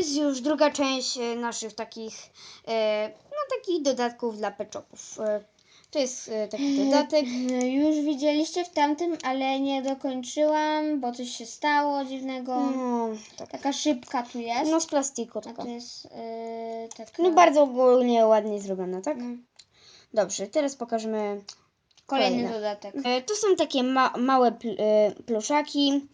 jest już druga część e, naszych takich, e, no takich dodatków dla peczopów. E, to jest taki dodatek. Już widzieliście w tamtym, ale nie dokończyłam, bo coś się stało dziwnego. No, tak. Taka szybka tu jest. no z plastiku A taka. tu jest yy, taka... No bardzo ogólnie ładnie zrobione, tak? No. Dobrze, teraz pokażemy Kolejny kolejne. dodatek. Tu są takie ma małe pl pluszaki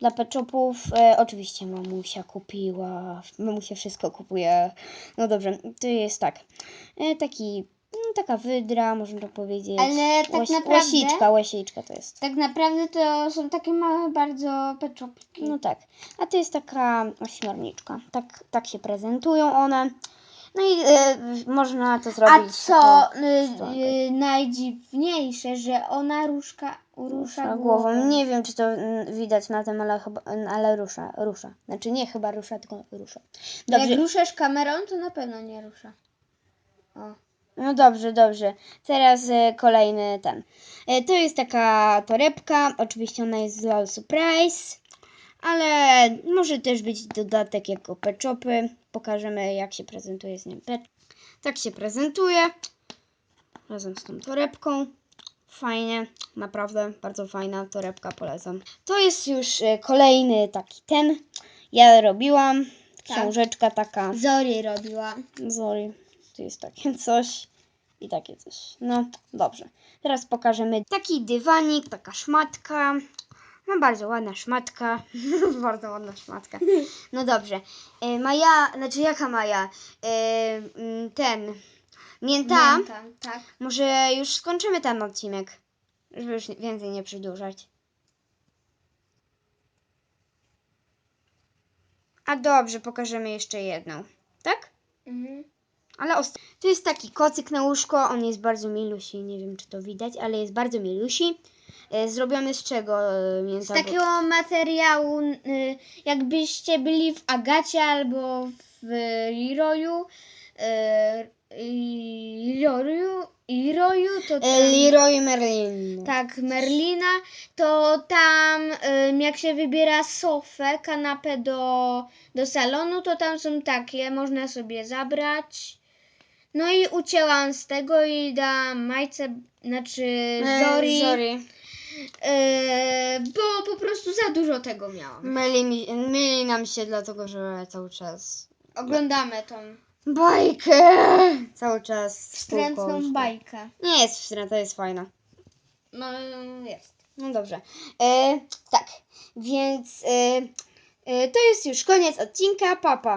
dla peczopów. E, oczywiście mamusia kupiła. Mamusia wszystko kupuje. No dobrze, to jest tak. E, taki, no, taka wydra, można tak powiedzieć. Ale tak Łaś- naprawdę- Łasiczka, łasiczka to jest. Tak naprawdę to są takie małe bardzo peczopki. No tak. A to jest taka ośmiorniczka. Tak, tak się prezentują one. No i e, można to A zrobić. co tak. y, najdziwniejsze, że ona ruszka, rusza Rusza głową. głową. Nie wiem, czy to mm, widać na tym, ale chyba, ale rusza, rusza. Znaczy nie chyba rusza, tylko rusza. Dobrze, Jak ruszasz kamerą, to na pewno nie rusza. O. no dobrze, dobrze. Teraz e, kolejny ten. E, to jest taka torebka, oczywiście ona jest z LOL Surprise, ale może też być dodatek jako peczopy. Pokażemy jak się prezentuje z nim pecz. Tak się prezentuje. Razem z tą torebką. Fajnie, naprawdę bardzo fajna torebka, polecam. To jest już e, kolejny taki ten. Ja robiłam. Tak. Książeczka taka. Zori robiła. Sorry, tu jest takie coś i takie coś. No, dobrze. Teraz pokażemy taki dywanik, taka szmatka. No, bardzo ładna szmatka. bardzo ładna szmatka. No dobrze. E, Maja, znaczy jaka Maja? E, ten. Mięta. Mięta, tak. Może już skończymy ten odcinek, żeby już więcej nie przedłużać. A dobrze, pokażemy jeszcze jedną. Tak? Mhm. Ale to jest taki kocyk na łóżko, on jest bardzo milusi, nie wiem czy to widać, ale jest bardzo milusi. E, zrobiony z czego e, Z mięsa? takiego materiału, y, jakbyście byli w Agacie albo w Leroyu, i- Leroyu, Leroyu to tam, E, Leroy Merlin. tak, Merlina, to tam jak się wybiera sofę, kanapę do, do salonu, to tam są takie, można sobie zabrać. No i ucięłam z tego i dam Majce, znaczy E, Zori. Eee, bo po prostu za dużo tego miałam. Myli, mi, myli nam się dlatego, że cały czas Oglądamy tą bajkę. Cały czas kółko wstrętną bajkę. Nie jest wstrętna, jest fajna. No jest. No dobrze. E, tak, więc e, e, to jest już koniec odcinka. Papa.